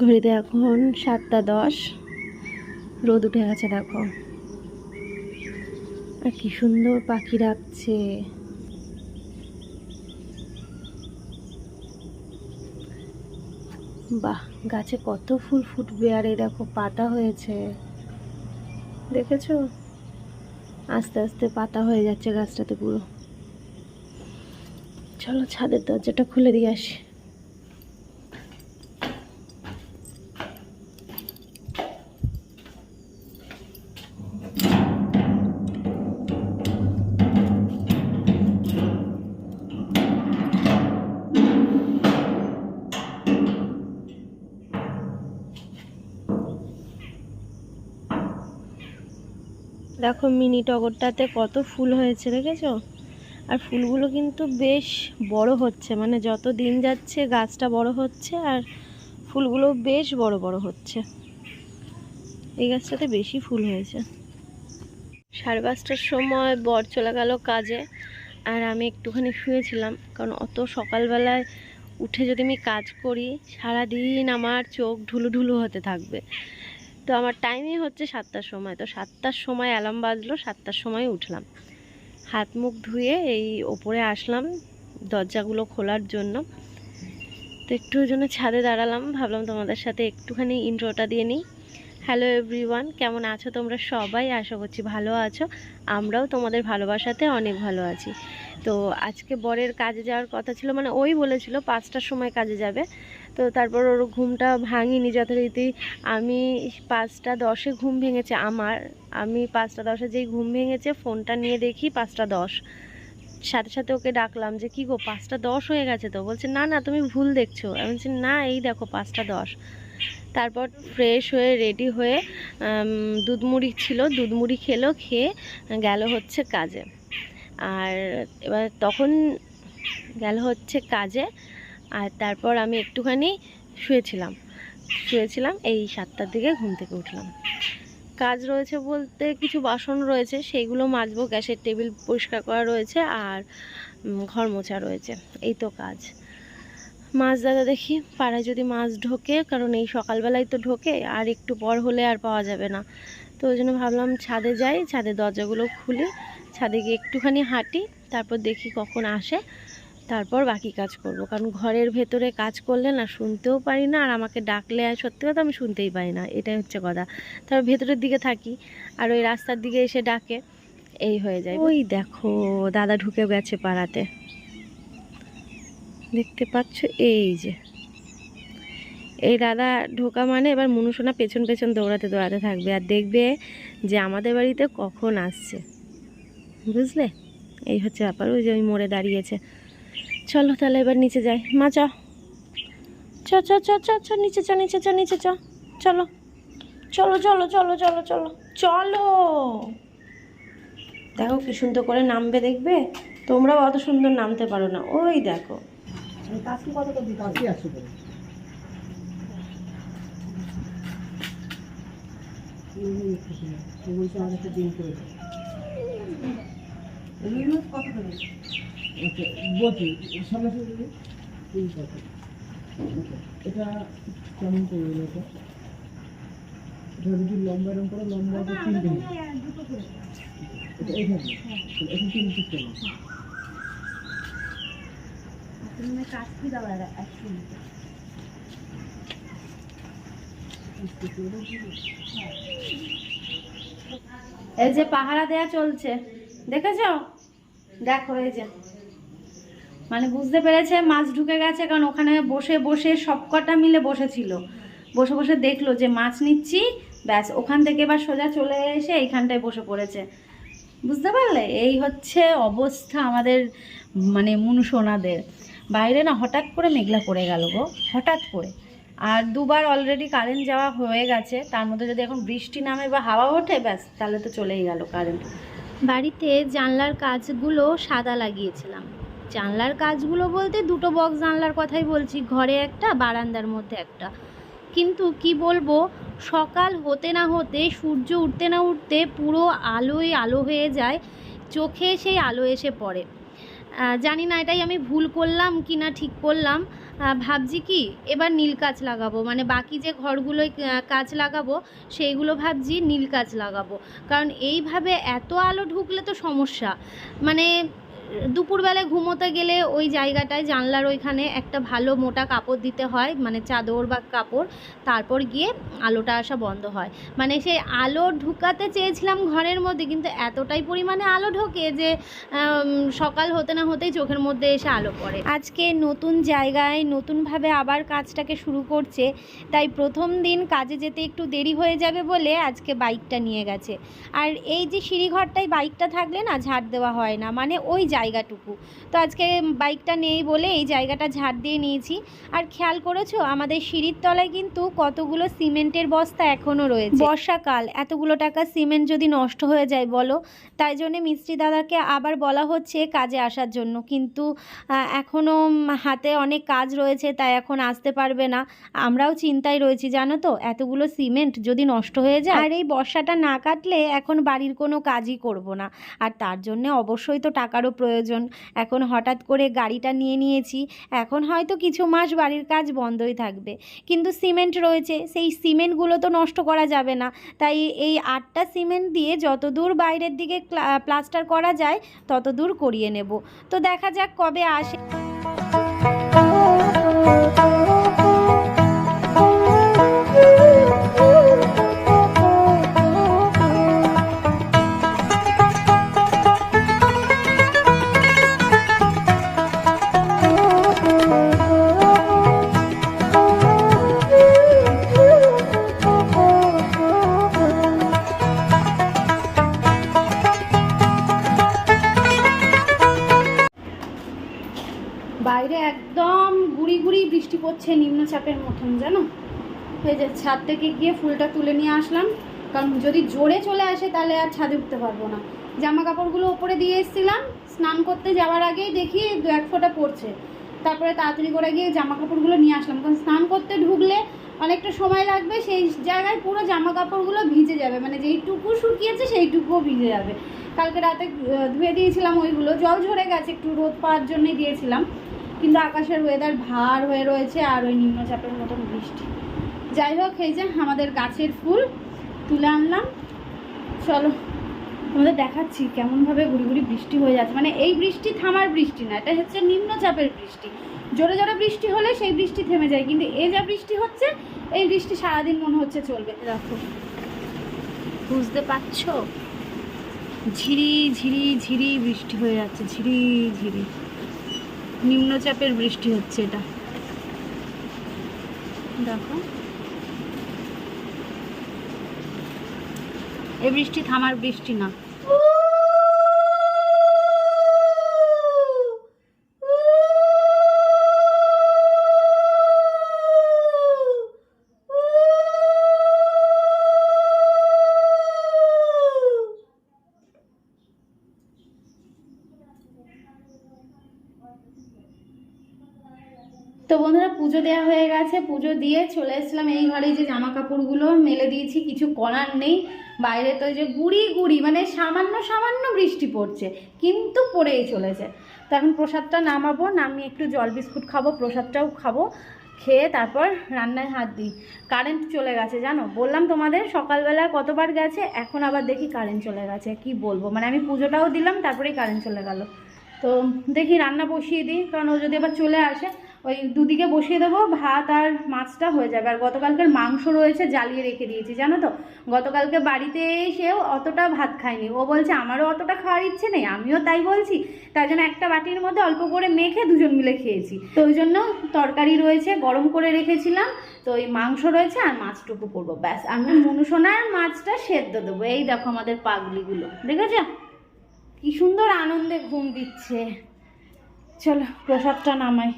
ঘড়িতে এখন সাতটা দশ। রোদ উঠে গেছে, দেখো। আর কি সুন্দর পাখি ডাকছে। বাহ, গাছে কত ফুল ফুটবে, আর এই দেখো পাতা হয়েছে। দেখেছ? আস্তে আস্তে পাতা হয়ে যাচ্ছে গাছটাতে পুরো। চলো ছাদের দরজাটা খুলে দিয়ে আসি। দেখো মিনি টগরটাতে কত ফুল হয়েছে, দেখেছ? আর ফুলগুলো কিন্তু বেশ বড় হচ্ছে মানে যত দিন যাচ্ছে গাছটা বড় হচ্ছে আর ফুলগুলো বেশ বড় বড় হচ্ছে। এই গাছটাতে বেশি ফুল হয়েছে। সাড়ে পাঁচটার সময় বর চলে গেল কাজে আর আমি একটুখানি শুয়েছিলাম, কারণ অত সকালবেলায় উঠে যদি আমি কাজ করি, সারাদিন আমার চোখ ঢুলু ঢুলু হতে থাকবে। তো আমার টাইমই হচ্ছে সাতটার সময়। তো সাতটার সময় অ্যালার্ম বাজলো, সাতটার সময় উঠলাম। হাত মুখ ধুয়ে এই ওপরে আসলাম দরজাগুলো খোলার জন্য। তো একটু জন্য ছাদে দাঁড়ালাম, ভাবলাম তোমাদের সাথে একটুখানি ইন্ট্রোটা দিয়ে নিই। হ্যালো এভরিওয়ান কেমন আছো তোমরা সবাই? আশা করছি ভালো আছো। আমরাও তোমাদের ভালোবাসাতে অনেক ভালো আছি। তো আজকে বরের কাজে যাওয়ার কথা ছিল মানে ওই বলেছিল পাঁচটার সময় কাজে যাবে। তো তারপর ওর ঘুমটা ভাঙিনি যথারীতি। আমি পাঁচটা দশে ঘুম ভেঙেছে আমার। আমি পাঁচটা দশে যেই ঘুম ভেঙেছে ফোনটা নিয়ে দেখি পাঁচটা দশ। সাথে সাথে ওকে ডাকলাম যে কি গো পাঁচটা দশ হয়ে গেছে তো? বলছে না না তুমি ভুল দেখছ। আমি বলছি না এই দেখো পাঁচটা দশ। তারপর ফ্রেশ হয়ে রেডি হয়ে উম, দুধ মুড়ি ছিল দুধ মুড়ি খেলো খেয়ে গেল হচ্ছে কাজে। আর এবার তখন গেল হচ্ছে কাজে। আর তারপর আমি একটুখানি শুয়েছিলাম। শুয়েছিলাম, এই সাতটার দিকে ঘুম থেকে উঠলাম। কাজ রয়েছে বলতে কিছু বাসন রয়েছে সেইগুলো মাজবো, গ্যাসের টেবিল পরিষ্কার করা রয়েছে আর ঘর মোছা রয়েছে। এই তো কাজ। মাছ দাদা দেখি, পাড়ায় যদি মাছ ঢোকে, কারণ এই সকালবেলায় তো ঢোকে, আর একটু পর হলে আর পাওয়া যাবে না। তো ওই জন্য ভাবলাম ছাদে যাই ছাদের দরজাগুলো খুলে, ছাদে গিয়ে একটুখানি হাঁটি, তারপর দেখি কখন আসে। তারপর বাকি কাজ করব। কারণ ঘরের ভেতরে কাজ করলে না শুনতেও পারি না, আর আমাকে ডাকলে আর সত্যি কথা আমি শুনতেই পাই না, এটাই হচ্ছে কথা। তারপর ভেতরের দিকে থাকি, আর ওই রাস্তার দিকে এসে ডাকে, এই হয়ে যায়। ওই দেখো, দাদা ঢুকে গেছে পাড়াতে। দেখতে পাচ্ছ, এই যে। এই দাদা ঢোকা মানে এবার মনুষোনা পেছন পেছন দৌড়াতে দৌড়াতে থাকবে, আর দেখবে যে আমাদের বাড়িতে কখন আসছে। বুঝলে? এই হচ্ছে ব্যাপার, ওই যে ওই মোড়ে দাঁড়িয়েছে। চলো তাহলে এবার নিচে যাই। মা, চ। চ চ চ চ চ, নিচে চ নিচে চ নিচে চ। চলো। চলো চলো চলো চলো চলো। চলো। দেখো কি সুন্দর করে নামবে, দেখবে? তোমরাও অত সুন্দর নামতে পারো না। ওই দেখো। কত এটা কেমন এটা? এটা যদি লম্বা এরকম করে লম্বা তো তিন দিন এটা এই থাকবে এখন। তিন পিস করে। দাও এই যে পাহারা দেয়া চলছে দেখেছ? দেখো এই যে। মানে বুঝতে পেরেছে, মাছ ঢুকে গেছে, কারণ ওখানে বসে বসে সবকটা মিলে বসেছিল। বসে বসে দেখল যে মাছ নিচ্ছি, ব্যাস, ওখান থেকে এবার সোজা চলে এসে এইখানটায় বসে পড়েছে। বুঝতে পারলে? এই হচ্ছে অবস্থা আমাদের মানে মুনুসোনাদের। বাইরে না হঠাৎ করে মেঘলা পড়ে গেল গো, হঠাৎ করে। আর দুবার অলরেডি কারেন্ট যাওয়া হয়ে গেছে, তার মধ্যে যদি এখন বৃষ্টি নামে বা হাওয়া ওঠে, ব্যাস, তাহলে তো চলেই গেল কারেন্ট বাড়িতে জানলার কাজগুলো সাদা লাগিয়েছিলাম। জানলার কাজগুলো বলতে দুটো বক্স জানলার কথাই বলছি, ঘরে একটা, বারান্দার মধ্যে একটা। কিন্তু কি বলব, সকাল হতে না হতে, সূর্য উঠতে না উঠতে পুরো আলোয় আলো হয়ে যায়, চোখে সেই আলো এসে পড়ে। জানি না, এটাই আমি ভুল করলাম কি না ঠিক করলাম। ভাবছি কি, এবার নীল কাঁচ লাগাবো মানে বাকি যে ঘরগুলোয় কাঁচ লাগাবো, সেইগুলো ভাবছি নীল কাঁচ লাগাবো। কারণ এইভাবে এত আলো ঢুকলে তো সমস্যা। মানে দুপুরবেলায় ঘুমোতে গেলে ওই জায়গাটায়, জানলার ওইখানে একটা ভালো মোটা কাপড় দিতে হয় মানে চাদর বা কাপড়। তারপর গিয়ে আলোটা আসা বন্ধ হয়। মানে সেই আলো ঢুকাতে চেয়েছিলাম ঘরের মধ্যে, কিন্তু এতটাই পরিমাণে আলো ঢোকে যে সকাল হতে না হতেই চোখের মধ্যে এসে আলো পড়ে। আজকে নতুন জায়গায় নতুনভাবে আবার কাজটাকে শুরু করছে, তাই প্রথম দিন কাজে যেতে একটু দেরি হয়ে যাবে বলে আজকে বাইকটা নিয়ে গেছে। আর এই যে সিঁড়িঘরটায় বাইকটা থাকলে না ঝাড় দেওয়া হয় না মানে ওই জায়গাটুকু। তো আজকে বাইকটা নেই বলে এই জায়গাটা ঝাড় দিয়ে নিয়েছি। আর খেয়াল করেছ আমাদের সিঁড়ির তলায় কিন্তু কতগুলো সিমেন্টের বস্তা এখনও রয়েছে। বর্ষাকাল এতগুলো টাকা সিমেন্ট যদি নষ্ট হয়ে যায় বলো তাই জন্যে মিস্ত্রি দাদাকে আবার বলা হচ্ছে কাজে আসার জন্য। কিন্তু এখনও হাতে অনেক কাজ রয়েছে তাই এখন আসতে পারবে না। আমরাও চিন্তায় রয়েছি জানো তো? এতগুলো সিমেন্ট যদি নষ্ট হয়ে যায়। আর এই বর্ষাটা না কাটলে এখন বাড়ির কোনো কাজই করব না। আর তার জন্য অবশ্যই তো টাকারও প্রয়োজন। এখন হঠাৎ করে গাড়িটা নিয়ে নিয়েছি, এখন হয়তো কিছু মাস বাড়ির কাজ বন্ধই থাকবে। কিন্তু সিমেন্ট রয়েছে, সেই সিমেন্টগুলো তো নষ্ট করা যাবে না। তাই এই আটটা সিমেন্ট দিয়ে যত দূর বাইরের দিকে প্লাস্টার করা যায় তত দূর করিয়ে নেব। তো দেখা যাক কবে আসে। পড়ছে নিম্নচাপের মতন, জানো? এই যে ছাদ থেকে গিয়ে ফুলটা তুলে নিয়ে আসলাম। কারণ যদি জোরে চলে আসে, তাহলে আর ছাদে উঠতে পারব না। জামা কাপড়গুলো ওপরে দিয়ে এসেছিলাম। স্নান করতে যাওয়ার আগেই দেখি দু এক ফোঁটা পড়ছে। তারপরে তাড়াতাড়ি করে গিয়ে জামা কাপড়গুলো নিয়ে আসলাম। কারণ স্নান করতে ঢুকলে অনেকটা সময় লাগবে, সেই জায়গায় পুরো জামা কাপড়গুলো ভিজে যাবে। মানে যেইটুকু শুকিয়েছে, সেইটুকুও ভিজে যাবে। কালকে রাতে ধুয়ে দিয়েছিলাম ওইগুলো। জল ঝরে গেছে, একটু রোদ পাওয়ার জন্যই দিয়েছিলাম। কিন্তু আকাশের ওয়েদার ভার হয়ে রয়েছে আর ওই নিম্নচাপের মতন বৃষ্টি। যাই হোক, এই যে আমাদের গাছের ফুল তুলে আনলাম। চলো, তোমাদের দেখাচ্ছি কেমনভাবে গুড়ি গুড়ি বৃষ্টি হয়ে যাচ্ছে। মানে এই বৃষ্টি থামার বৃষ্টি না, এটা হচ্ছে নিম্নচাপের বৃষ্টি। জোরে জোরে বৃষ্টি হলে সেই বৃষ্টি থেমে যায়, কিন্তু এই যা বৃষ্টি হচ্ছে, এই বৃষ্টি সারাদিন মনে হচ্ছে চলবে। দেখো, বুঝতে পারছ? ঝিরি ঝিরি ঝিরি বৃষ্টি হয়ে যাচ্ছে, ঝিরি ঝিরি। নিম্নচাপের বৃষ্টি হচ্ছে এটা। দেখো। এই বৃষ্টি থামার বৃষ্টি না। গেছে পুজো দিয়ে চলে এসেছিলাম এই ঘরে যে জামা কাপড়গুলো মেলে দিয়েছি, কিছু করার নেই। বাইরে তো যে গুড়ি গুড়ি মানে সামান্য সামান্য বৃষ্টি পড়ছে, কিন্তু পড়েই চলেছে। তো এখন প্রসাদটা নামাবো, নামিয়ে একটু জল বিস্কুট খাব, প্রসাদটাও খাব, খেয়ে তারপর রান্নায় হাত দিই। কারেন্ট চলে গেছে, জানো? বললাম তোমাদের, সকালবেলা কতবার গেছে, এখন আবার দেখি কারেন্ট চলে গেছে, কি বলব? মানে আমি পুজোটাও দিলাম, তারপরেই কারেন্ট চলে গেল। তো দেখি রান্না বসিয়ে দিই, কারণ ও যদি আবার চলে আসে ওই দুদিকে বসিয়ে দেবো, ভাত আর মাছটা হয়ে যাবে। আর গতকালকের মাংস রয়েছে, জ্বালিয়ে রেখে দিয়েছি, জানো তো? গতকালকে বাড়িতে এসেও অতটা ভাত খায়নি। ও বলছে, আমারও অতটা খাওয়ার ইচ্ছে নেই, আমিও তাই বলছি। তাই জন্য একটা বাটির মধ্যে অল্প করে মেখে দুজন মিলে খেয়েছি। তো ওই জন্য তরকারি রয়েছে, গরম করে রেখেছিলাম। তো ওই মাংস রয়েছে আর মাছটুকু করব, ব্যাস। আমি মনুসোনার মাছটা সেদ্ধ দেবো। এই দেখো আমাদের পাগলিগুলো, দেখেছ? কি সুন্দর আনন্দে ঘুম দিচ্ছে। চলো, প্রসাদটা নামাই।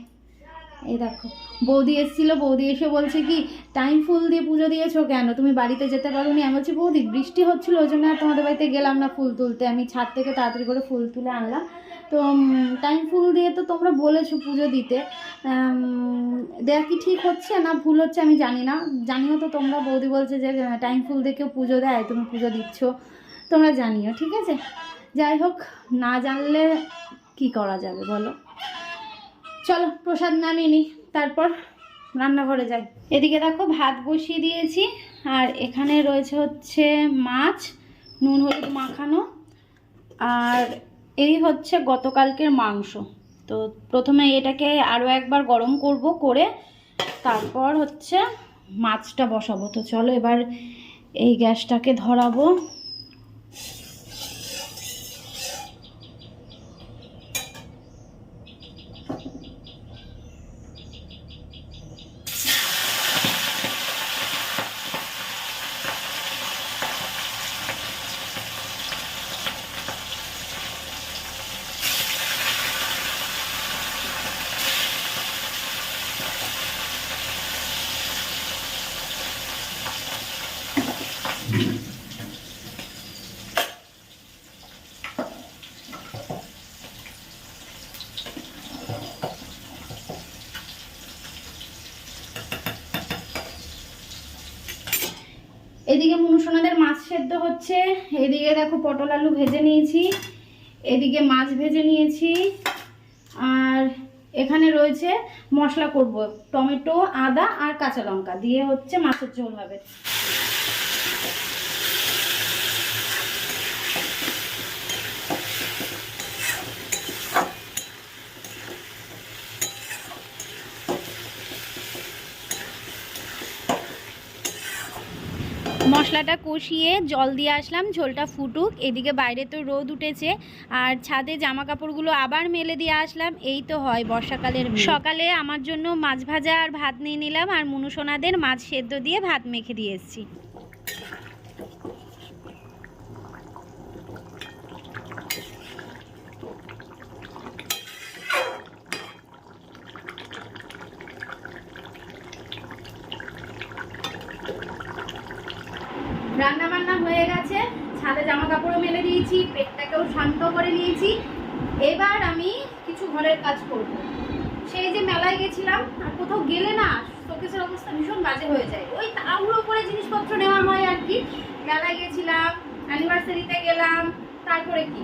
এই দেখো, বৌদি এসেছিল, বৌদি এসে বলছে কি, টাইম ফুল দিয়ে পুজো দিয়েছ কেন? তুমি বাড়িতে যেতে পারো নি আমি বলছি, বৌদি, বৃষ্টি হচ্ছিল, ওই জন্য তোমাদের বাড়িতে গেলাম না ফুল তুলতে। আমি ছাদ থেকে তাড়াতাড়ি করে ফুল তুলে আনলাম। তো টাইম ফুল দিয়ে তো তোমরা বলেছ পুজো দিতে। দেয়া কি ঠিক হচ্ছে না ভুল হচ্ছে আমি জানি না। জানিও তো তোমরা, বৌদি বলছে যে টাইম ফুল দিয়ে কেউ পুজো দেয়, তুমি পুজো দিচ্ছ। তোমরা জানিও, ঠিক আছে? যাই হোক, না জানলে কি করা যাবে বলো? চলো প্রসাদ নামিয়ে নিই, তারপর রান্নাঘরে যাই। এদিকে দেখো ভাত বসিয়ে দিয়েছি, আর এখানে রয়েছে হচ্ছে মাছ, নুন হলুদ মাখানো, আর এই হচ্ছে গতকালকের মাংস। তো প্রথমে এটাকে আরও একবার গরম করব করে তারপর হচ্ছে মাছটা বসাবো। তো চলো এবার এই গ্যাসটাকে ধরাবো। এদিকে মনুসোনাদের মাছ সেদ্ধ হচ্ছে, এদিকে দেখো পটল আলু ভেজে নিয়েছি, এদিকে মাছ ভেজে নিয়েছি, আর এখানে রয়েছে মশলা করব, টমেটো, আদা আর কাঁচা লঙ্কা, দিয়ে হচ্ছে মাছের ঝোল হবে। মশলাটা কষিয়ে জল দিয়ে আসলাম, ঝোলটা ফুটুক। এদিকে বাইরে তো রোদ উঠেছে, আর ছাদে জামা কাপড়গুলো আবার মেলে দিয়ে আসলাম। এই তো হয় বর্ষাকালের সকালে আমার জন্য মাছ ভাজা আর ভাত নিয়ে নিলাম, আর মুনুসোনাদের মাছ সেদ্ধ দিয়ে ভাত মেখে দিয়ে এসেছি রান্না বান্না হয়ে গেছে ছাদে জামা কাপড়ও মেলে দিয়েছি পেটটাকেও শান্ত করে নিয়েছি এবার আমি কিছু ঘরের কাজ করব সেই যে মেলায় গেছিলাম আর কোথাও গেলে না শোকেসের অবস্থা ভীষণ বাজে হয়ে যায় ওই তাড়াহুড়ো করে জিনিসপত্র নেওয়া হয় আর কি মেলায় গেছিলাম অ্যানিভার্সারিতে গেলাম, তারপরে কি?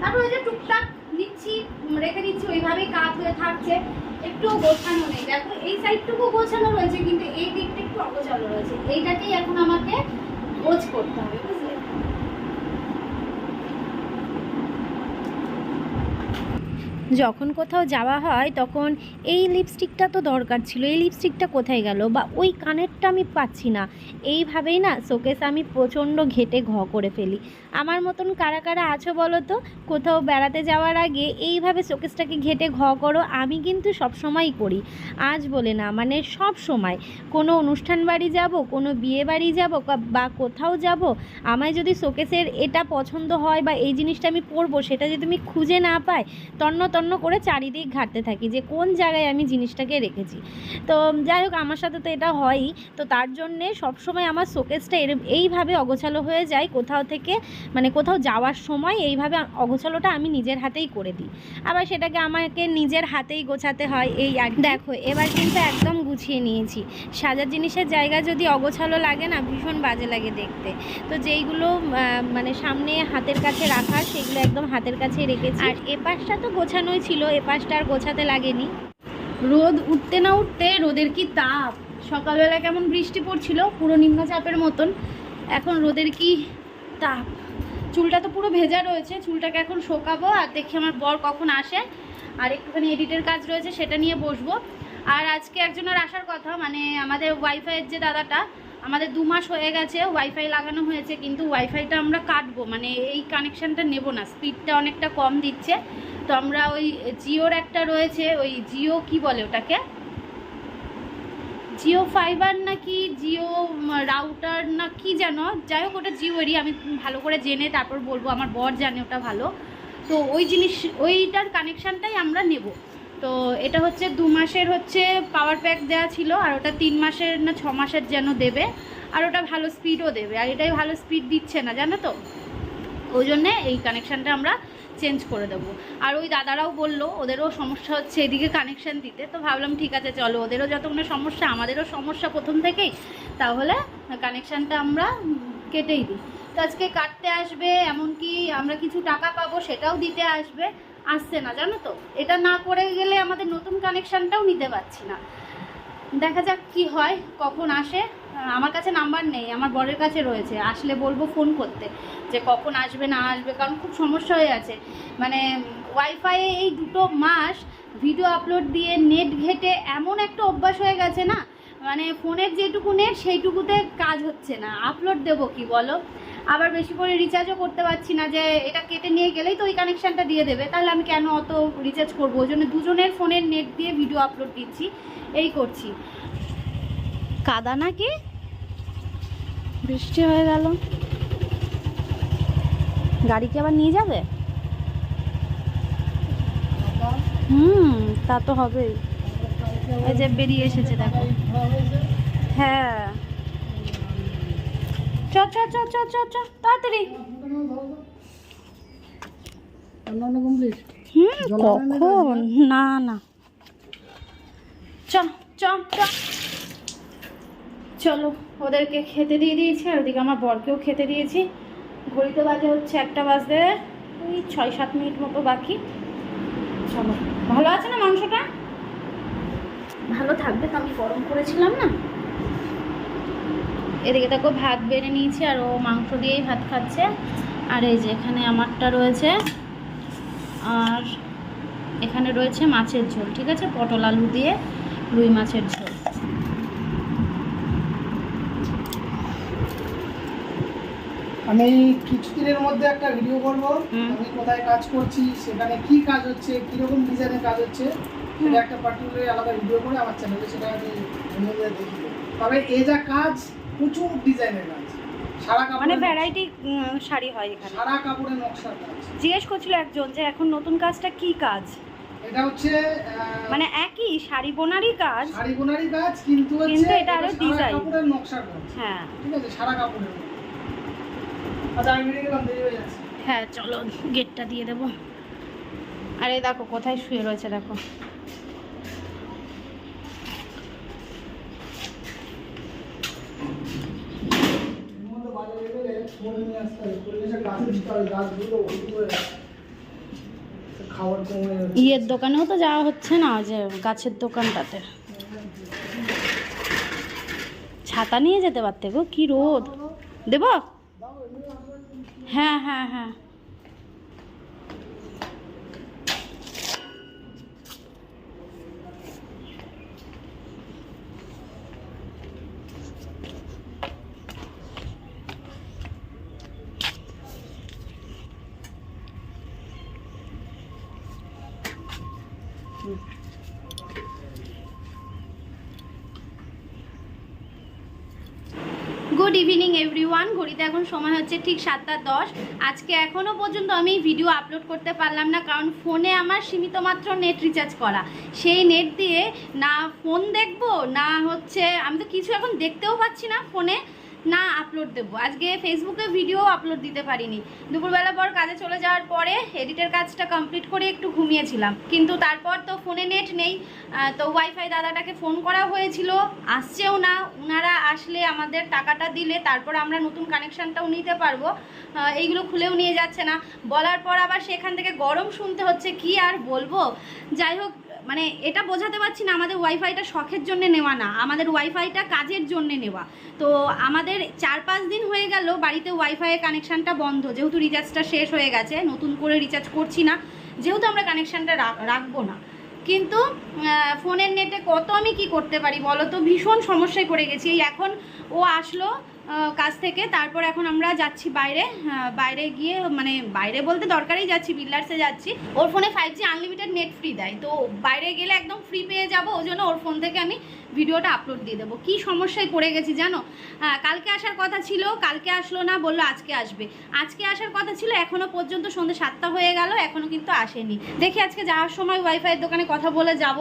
তারপর ওই যে টুকটাক নিচ্ছি, রেখে দিচ্ছি, ওইভাবেই কাজ হয়ে থাকছে, একটু গোছানো নেই। দেখো, এই সাইডটুকু গোছানো রয়েছে, কিন্তু এই দিকটা একটু অগোছানো রয়েছে। এইটাকেই এখন আমাকে গোছ করতে হবে বুঝলে যখন কোথাও যাওয়া হয়, তখন এই লিপস্টিকটা তো দরকার ছিল, এই লিপস্টিকটা কোথায় গেল বা ওই কানেরটা আমি পাচ্ছি না। এইভাবেই না শোকেস আমি প্রচণ্ড ঘেটে ঘ করে ফেলি। আমার মতন কারা কারা আছো বলো তো? কোথাও বেড়াতে যাওয়ার আগে এইভাবে শোকেসটাকে ঘেটে ঘ করো, আমি কিন্তু সব সময়ই করি। আজ বলে না মানে সব সময়। কোনো অনুষ্ঠান বাড়ি যাব, কোনো বিয়ে বাড়ি যাব বা কোথাও যাব, আমায় যদি শোকেসের এটা পছন্দ হয় বা এই জিনিসটা আমি পরবো, সেটা যদি আমি খুঁজে না পাই তন্ন তন্ন করে চারিদিক ঘাটতে থাকি যে কোন জায়গায় আমি জিনিসটাকে রেখেছি। তো যাই হোক, আমার সাথে তো এটা হয়ই তো তার জন্যে সবসময় আমার শোকেসটা এর, এইভাবে অগোছালো হয়ে যায় কোথাও থেকে মানে কোথাও যাওয়ার সময় এইভাবে অগোছালোটা আমি নিজের হাতেই করে দিই। আবার সেটাকে আমাকে নিজের হাতেই গোছাতে হয় এই আর দেখো, এবার কিন্তু একদম গুছিয়ে নিয়েছি। সাজার জিনিসের জায়গা যদি অগোছালো লাগে না, ভীষণ বাজে লাগে দেখতে। তো যেইগুলো মানে সামনে হাতের কাছে রাখা, সেগুলো একদম হাতের কাছে রেখেছি। আর এপাশটা তো গোছানোই ছিল এপাশটা আর গোছাতে লাগেনি। রোদ উঠতে না উঠতে রোদের কি তাপ? সকালবেলা কেমন বৃষ্টি পড়ছিল, পুরো নিম্নচাপের মতন। এখন রোদের কি তাপ? চুলটা তো পুরো ভেজা রয়েছে, চুলটাকে এখন শোকাবো আর দেখি আমার বর কখন আসে। আর একটুখানি এডিটের কাজ রয়েছে, সেটা নিয়ে বসবো। আর আজকে একজনের আসার কথা মানে আমাদের ওয়াইফাইয়ের যে দাদাটা আমাদের দু মাস হয়ে গেছে ওয়াইফাই লাগানো হয়েছে, কিন্তু ওয়াইফাইটা আমরা কাটবো মানে এই কানেকশানটা নেব না স্পিডটা অনেকটা কম দিচ্ছে। তো আমরা ওই জিওর একটা রয়েছে, ওই জিও কি বলে ওটাকে? জিও ফাইবার নাকি জিও রাউটার না কি যেন, যাই হোক ওটা জিওরই আমি ভালো করে জেনে তারপর বলব, আমার বর জানে ওটা ভালো। তো ওই জিনিস, ওইটার কানেকশানটাই আমরা নেব। তো এটা হচ্ছে দু মাসের হচ্ছে পাওয়ার প্যাক দেওয়া ছিল, আর ওটা তিন মাসের না ছ মাসের যেন দেবে, আর ওটা ভালো স্পিডও দেবে, আর এটাই ভালো স্পিড দিচ্ছে না, জানো তো? ওই জন্যে এই কানেকশানটা আমরা চেঞ্জ করে দেবো। আর ওই দাদারাও বলল, ওদেরও সমস্যা হচ্ছে এদিকে কানেকশান দিতে, তো ভাবলাম ঠিক আছে, চলো, ওদেরও যতক্ষণ সমস্যা, আমাদেরও সমস্যা প্রথম থেকেই, তাহলে কানেকশানটা আমরা কেটেই দিই। তো আজকে কাটতে আসবে, এমনকি আমরা কিছু টাকা পাবো, সেটাও দিতে আসবে আসছে না, জানো তো? এটা না করে গেলে আমাদের নতুন কানেকশানটাও নিতে পারছি না। দেখা যাক কি হয়, কখন আসে। আমার কাছে নাম্বার নেই, আমার বরের কাছে রয়েছে। আসলে বলব ফোন করতে, যে কখন আসবে, না আসবে, কারণ খুব সমস্যা হয়ে আছে। মানে ওয়াইফাই এই দুটো মাস ভিডিও আপলোড দিয়ে নেট ঘেটে এমন একটা অভ্যাস হয়ে গেছে না? মানে ফোনের যেটুকু নেট সেইটুকুতে কাজ হচ্ছে না। আপলোড দেবো কি, বলো? আবার বেশি করে রিচার্জও করতে পারছি না যে এটা কেটে নিয়ে গেলেই তো ওই কানেকশানটা দিয়ে দেবে। তাহলে আমি কেন অত রিচার্জ করব? ওই জন্য দুজনের ফোনের নেট দিয়ে ভিডিও আপলোড দিচ্ছি। এই করছি। কাদা নাকি বৃষ্টি হয়ে গেল। গাড়ি কি আবার নিয়ে যাবে? হুম, তা তো হবেই। এই যে বেরিয়ে এসেছে, দেখো। হ্যাঁ। চ চ চ চ চ চ তাড়াতাড়ি। হুম না কখন? না? না চ চ চ চলো ওদেরকে খেতে দিয়ে দিয়েছি আর ওদিকে আমার বরকেও খেতে দিয়েছি। ঘড়িতে বাজে হচ্ছে একটা বাজতে ওই ছয় সাত মিনিট মতো বাকি। চলো। ভালো আছে না মাংসটা? ভালো থাকবে তো আমি গরম করেছিলাম না? এদিকে দেখো ভাত বেড়ে নিয়েছি আর ও মাংস দিয়েই ভাত খাচ্ছে। আর এই যে এখানে আমারটা রয়েছে। আর এখানে রয়েছে মাছের ঝোল ঠিক আছে? পটল আলু দিয়ে রুই মাছের ঝোল। আমি কিছুদিনের মধ্যে একটা ভিডিও করব। আমি কোথায় কাজ করছি সেখানে কি কাজ হচ্ছে কীরকম ডিজাইনের কাজ হচ্ছে সেটা একটা পার্টিকুলার আলাদা ভিডিও করে আমার চ্যানেলে সেটা আমি দেখিয়ে তবে এই যা কাজ প্রচুর ডিজাইনের কাজ সারা মানে ভ্যারাইটি শাড়ি হয় এখানে। সারা কাপড়ে নকশার কাজ। জিজ্ঞেস করছিল একজন যে এখন নতুন কাজটা কি কাজ? এটা হচ্ছে মানে একই শাড়ি বোনারই কাজ শাড়ি বোনারই কাজ কিন্তু কিন্তু এটা আরও সারা design। কাপড়ের নকশার কাজ। হ্যাঁ। ঠিক আছে সারা কাপড়ের আচ্ছা আমি বেরিয়ে গেলাম দেরি হয়ে যাচ্ছে। হ্যাঁ চলো গেটটা দিয়ে দেবো। আরে দেখো কোথায় শুয়ে রয়েছে দেখো এর মধ্যে বাজারে ইয়ের দোকানেও তো যাওয়া হচ্ছে না যে গাছের দোকানটাতে। ছাতা নিয়ে যেতে পারতে গো, কি রোদ। দেব? হ্যাঁ হ্যাঁ হ্যাঁ। গুড ইভিনিং এভরিওয়ান ঘড়িতে এখন সময় হচ্ছে ঠিক সাতটা দশ। আজকে এখনও পর্যন্ত আমি ভিডিও আপলোড করতে পারলাম না, কারণ ফোনে আমার সীমিত মাত্র নেট রিচার্জ করা। সেই নেট দিয়ে না ফোন দেখব, না হচ্ছে, আমি তো কিছু এখন দেখতেও পাচ্ছি না ফোনে না আপলোড দেবো। আজকে ফেসবুকে ভিডিও আপলোড দিতে পারিনি। দুপুরবেলা পর কাজে চলে যাওয়ার পরে এডিটের কাজটা কমপ্লিট করে একটু ঘুমিয়েছিলাম। কিন্তু তারপর তো ফোনে নেট নেই। তো ওয়াইফাই দাদাটাকে ফোন করা হয়েছিল। আসছেও না। ওনারা আসলে আমাদের টাকাটা দিলে তারপর আমরা নতুন কানেকশানটাও নিতে পারব। এইগুলো খুলেও নিয়ে যাচ্ছে না। বলার পর আবার সেখান থেকে গরম শুনতে হচ্ছে। কি আর বলব? যাই হোক মানে এটা বোঝাতে পারছি না, আমাদের ওয়াইফাইটা শখের জন্য নেওয়া না, আমাদের ওয়াইফাইটা কাজের জন্য নেওয়া। তো আমাদের চার পাঁচ দিন হয়ে গেল, বাড়িতে ওয়াইফাইয়ের কানেকশানটা বন্ধ, যেহেতু রিচার্জটা শেষ হয়ে গেছে, নতুন করে রিচার্জ করছি না, যেহেতু আমরা কানেকশানটা রাখব না। কিন্তু ফোনের নেটে কত আমি কি করতে পারি বলো তো? ভীষণ সমস্যায় পড়ে গেছি। এখন ও আসলো কাজ থেকে। তারপর এখন আমরা যাচ্ছি বাইরে। বাইরে গিয়ে মানে বাইরে বলতে দরকারই যাচ্ছি বিল্ডার্সে যাচ্ছি। ওর ফোনে five G unlimited net free দেয়। তো বাইরে গেলে একদম ফ্রি পেয়ে যাব। ওই জন্য ওর ফোন থেকে আমি ভিডিওটা আপলোড দিয়ে দেবো। কী সমস্যায় পড়ে গেছি জানো? কালকে আসার কথা ছিল, কালকে আসলো না, বলল আজকে আসবে। আজকে আসার কথা ছিল এখনও পর্যন্ত সন্ধ্যে সাতটা হয়ে গেল এখনও কিন্তু আসেনি। দেখি আজকে যাওয়ার সময় ওয়াইফাইয়ের দোকানে কথা বলে যাব।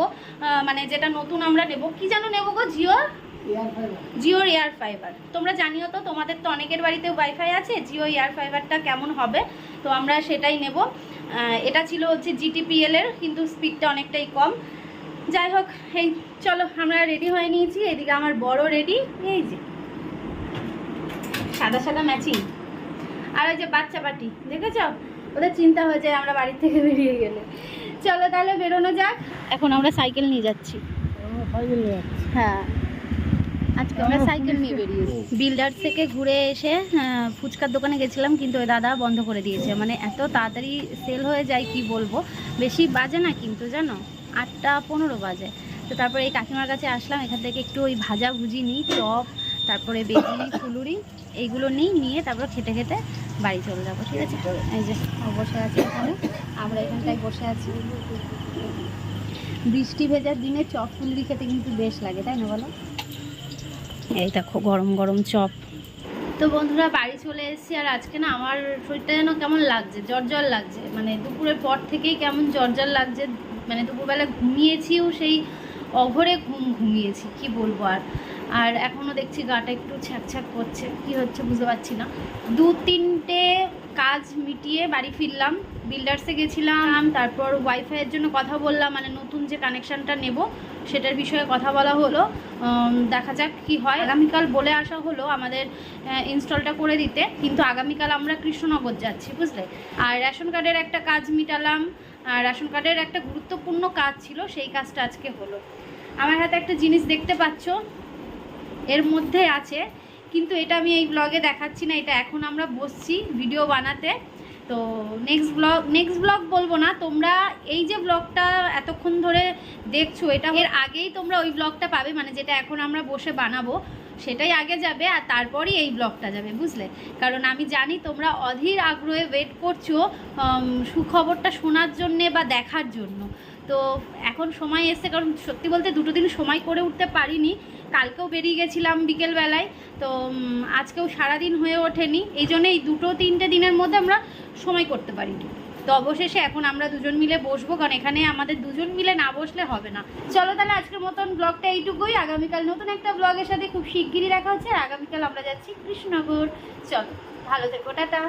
মানে যেটা নতুন আমরা নেব। কি যেন নেব গো, জিওর? জিওর এয়ার ফাইবার তোমরা জানিও তো তোমাদের তো অনেকের বাড়িতে ওয়াইফাই আছে জিও এয়ার ফাইবারটা কেমন হবে? তো আমরা সেটাই নেব। এটা ছিল হচ্ছে জিটিপিএল এর কিন্তু স্পিডটা অনেকটাই কম। যাই হোক এই চলো আমরা রেডি হয়ে নিয়েছি। এদিকে আমার বড় রেডি এই যে সাদা সাদা ম্যাচিং আর ওই যে বাচ্চা পাটি দেখেছ? ওদের চিন্তা হয়ে যায় আমরা বাড়ির থেকে বেরিয়ে গেলে। চলো তাহলে বেরোনো যাক। এখন আমরা সাইকেল নিয়ে যাচ্ছি। হ্যাঁ। আমরা সাইকেল নিয়ে বেরিয়েছি বিল্ডার্স থেকে ঘুরে এসে ফুচকার দোকানে গেছিলাম, কিন্তু ওই দাদা বন্ধ করে দিয়েছে। মানে এত তাড়াতাড়ি সেল হয়ে যায়, কি বলব? বেশি বাজে না কিন্তু, জানো? আটটা পনেরো বাজে। তো তারপরে এই কাকিমার কাছে আসলাম, এখান থেকে একটু ওই ভাজা ভুজি নিই, চপ, তারপরে বেগুনি, ফুলুরি, এইগুলো নিই, নিয়ে তারপর খেতে খেতে বাড়ি চলে যাব, ঠিক আছে? এই যে বসে আছে এখানে। আমরা এখানটায় বসে আছি। বৃষ্টি ভেজার দিনে চপ, ফুলুরি খেতে কিন্তু বেশ লাগে, তাই না বলো? এই দেখো, গরম গরম চপ। তো বন্ধুরা, বাড়ি চলে এসেছি আর আজকে না আমার শরীরটা যেন কেমন লাগছে, জ্বর লাগছে। মানে দুপুরের পর থেকেই কেমন জ্বর লাগছে। মানে দুপুরবেলা ঘুমিয়েছিও সেই অঘরে ঘুম ঘুমিয়েছি, কি বলব আর। আর এখনও দেখছি গাটা একটু ছ্যাক করছে, কি হচ্ছে বুঝতে পারছি না। দু তিনটে কাজ মিটিয়ে বাড়ি ফিরলাম বিল্ডার্সে গেছিলাম, তারপর ওয়াইফাইয়ের জন্য কথা বললাম মানে নতুন যে কানেকশানটা নেব সেটার বিষয়ে কথা বলা হলো। দেখা যাক কি হয়। আগামীকাল বলে আসা হলো আমাদের ইনস্টলটা করে দিতে। কিন্তু আগামীকাল আমরা কৃষ্ণনগর যাচ্ছি, বুঝলে? আর রেশন কার্ডের একটা কাজ মিটালাম। আর রেশন কার্ডের একটা গুরুত্বপূর্ণ কাজ ছিল, সেই কাজটা আজকে হলো। আমার হাতে একটা জিনিস দেখতে পাচ্ছ। এর মধ্যে আছে, কিন্তু এটা আমি এই ব্লগে দেখাচ্ছি না, এটা এখন আমরা বসছি ভিডিও বানাতে। তো নেক্সট ব্লগ নেক্সট ব্লগ বলব না, তোমরা এই যে ব্লগটা এতক্ষণ ধরে দেখছ, এটা এর আগেই তোমরা ওই ব্লগটা পাবে মানে যেটা এখন আমরা বসে বানাবো, সেটাই আগে যাবে আর তারপরই এই ব্লগটা যাবে, বুঝলে? কারণ আমি জানি তোমরা অধীর আগ্রহে ওয়েট করছ সুখবরটা শোনার জন্যে বা দেখার জন্য। তো এখন সময় এসছে, কারণ সত্যি বলতে দুটো দিন সময় করে উঠতে পারিনি কালকেও বেরিয়ে গেছিলাম বিকেলবেলায়, তো আজকেও সারাদিন হয়ে ওঠেনি। এই জন্য এই দুটো তিনটে দিনের মধ্যে আমরা সময় করতে পারিনি। তো অবশেষে এখন আমরা দুজন মিলে বসবো, কারণ এখানে আমাদের দুজন মিলে না বসলে হবে না। চলো তাহলে আজকের মতন ব্লগটা এইটুকুই। আগামীকাল নতুন একটা ব্লগের সাথে খুব শিগগিরই দেখা হচ্ছে, আর আগামীকাল আমরা যাচ্ছি কৃষ্ণনগর। চলো, ভালো থেকো, টাটা।